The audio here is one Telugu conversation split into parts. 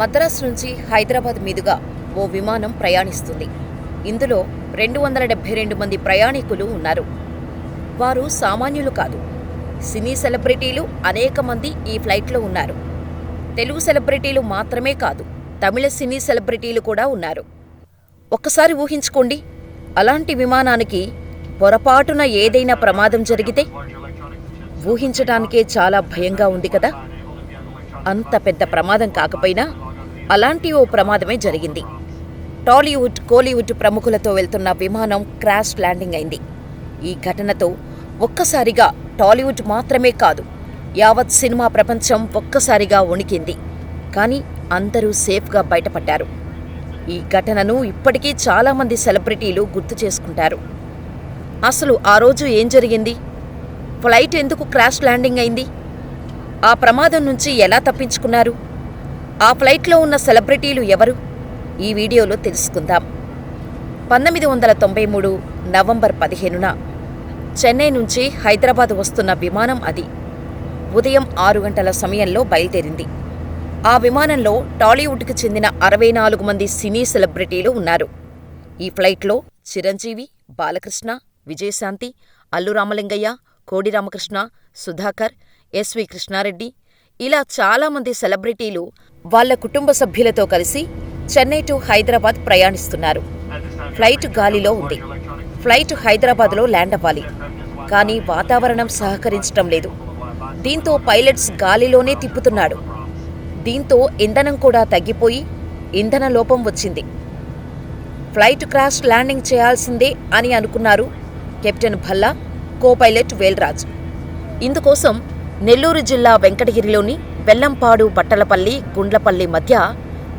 మద్రాస్ నుంచి హైదరాబాద్ మీదుగా ఓ విమానం ప్రయాణిస్తుంది. ఇందులో రెండు వందల డెబ్బై రెండు మంది ప్రయాణికులు ఉన్నారు. వారు సామాన్యులు కాదు. సినీ సెలబ్రిటీలు అనేక మంది ఈ ఫ్లైట్లో ఉన్నారు. తెలుగు సెలబ్రిటీలు మాత్రమే కాదు తమిళ సినీ సెలబ్రిటీలు కూడా ఉన్నారు. ఒక్కసారి ఊహించుకోండి అలాంటి విమానానికి పొరపాటున ఏదైనా ప్రమాదం జరిగితే ఊహించడానికే చాలా భయంగా ఉంది కదా? అంత పెద్ద ప్రమాదం కాకపోయినా అలాంటి ఓ ప్రమాదమే జరిగింది. టాలీవుడ్ కోలీవుడ్ ప్రముఖులతో వెళ్తున్న విమానం క్రాష్ ల్యాండింగ్ అయింది. ఈ ఘటనతో ఒక్కసారిగా టాలీవుడ్ మాత్రమే కాదు యావత్ సినిమా ప్రపంచం ఒక్కసారిగా వణికింది. కానీ అందరూ సేఫ్గా బయటపడ్డారు. ఈ ఘటనను ఇప్పటికీ చాలామంది సెలబ్రిటీలు గుర్తు చేసుకుంటారు. అసలు ఆ రోజు ఏం జరిగింది? ఫ్లైట్ ఎందుకు క్రాష్ ల్యాండింగ్ అయింది? ఆ ప్రమాదం నుంచి ఎలా తప్పించుకున్నారు? ఆ ఫ్లైట్లో ఉన్న సెలబ్రిటీలు ఎవరు? ఈ వీడియోలో తెలుసుకుందాం. పంతొమ్మిది వందల తొంభై మూడు నవంబర్ పదిహేనున చెన్నై నుంచి హైదరాబాద్ వస్తున్న విమానం అది. ఉదయం ఆరు గంటల సమయంలో బయలుదేరింది. ఆ విమానంలో టాలీవుడ్కి చెందిన అరవై నాలుగు మంది సినీ సెలబ్రిటీలు ఉన్నారు. ఈ ఫ్లైట్లో చిరంజీవి బాలకృష్ణ విజయశాంతి అల్లు రామలింగయ్య కోడి రామకృష్ణ సుధాకర్ ఎస్వి కృష్ణారెడ్డి ఇలా చాలామంది సెలబ్రిటీలు వాళ్ళ కుటుంబ సభ్యులతో కలిసి చెన్నై టు హైదరాబాద్ ప్రయాణిస్తున్నారు. ఫ్లైట్ గాలిలో ఉంది. ఫ్లైట్ హైదరాబాద్లో ల్యాండ్ అవ్వాలి. కానీ వాతావరణం సహకరించటం లేదు. దీంతో పైలట్స్ గాలిలోనే తిప్పుతున్నాడు. దీంతో ఇంధనం కూడా తగ్గిపోయి ఇంధన లోపం వచ్చింది. ఫ్లైట్ క్రాష్ ల్యాండింగ్ చేయాల్సిందే అని అనుకున్నారు captain Bhalla co pilot Velraj. ఇందుకోసం నెల్లూరు జిల్లా వెంకటగిరిలోని బెల్లంపాడు బట్టలపల్లి గుండ్లపల్లి మధ్య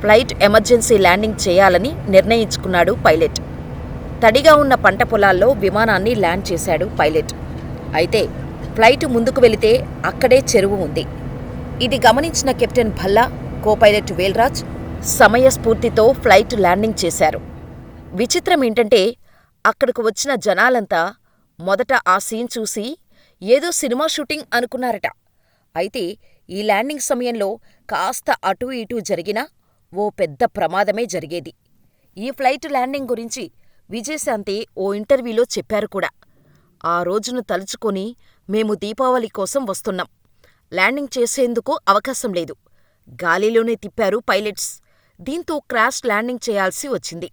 ఫ్లైట్ ఎమర్జెన్సీ ల్యాండింగ్ చేయాలని నిర్ణయించుకున్నాడు పైలట్. తడిగా ఉన్న పంట పొలాల్లో విమానాన్ని ల్యాండ్ చేశాడు పైలట్. అయితే ఫ్లైట్ ముందుకు వెళితే అక్కడే చెరువు ఉంది. ఇది గమనించిన captain Bhalla co pilot Velraj సమయస్ఫూర్తితో ఫ్లైట్ ల్యాండింగ్ చేశారు. విచిత్రం ఏంటంటే అక్కడకు వచ్చిన జనాలంతా మొదట ఆ సీన్ చూసి ఏదో సినిమా షూటింగ్ అనుకున్నారట. అయితే ఈ ల్యాండింగ్ సమయంలో కాస్త అటూ ఇటూ జరిగినా ఓ పెద్ద ప్రమాదమే జరిగేది. ఈ ఫ్లైట్ ల్యాండింగ్ గురించి విజయశాంతి ఓ ఇంటర్వ్యూలో చెప్పారు కూడా. ఆ రోజును తలుచుకొని మేము దీపావళి కోసం వస్తున్నాం. ల్యాండింగ్ చేసేందుకు అవకాశం లేదు. గాలిలోనే తిప్పారు పైలట్స్. దీంతో క్రాష్ ల్యాండింగ్ చేయాల్సి వచ్చింది.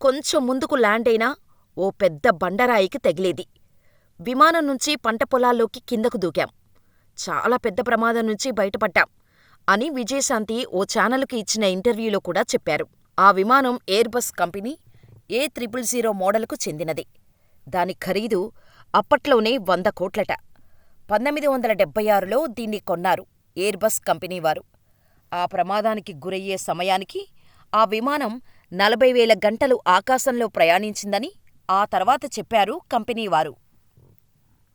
కొంచెం ముందుకు ల్యాండైనా ఓ పెద్ద బండరాయికి తగిలేది. విమానం నుంచి పంట పొలాల్లోకి కిందకు దూకాం. చాలా పెద్ద ప్రమాదం నుంచి బయటపడ్డాం అని విజయశాంతి ఓ ఛానలుకి ఇచ్చిన ఇంటర్వ్యూలో కూడా చెప్పారు. ఆ విమానం Airbus company A triple zero మోడల్కు చెందినది. దాని ఖరీదు అప్పట్లోనే వంద కోట్లట. పంతొమ్మిది వందల డెబ్బై ఆరులో దీన్ని కొన్నారు ఎయిర్బస్ కంపెనీ వారు. ఆ ప్రమాదానికి గురయ్యే సమయానికి ఆ విమానం నలభై వేల గంటలు ఆకాశంలో ప్రయాణించిందని ఆ తర్వాత చెప్పారు కంపెనీ వారు.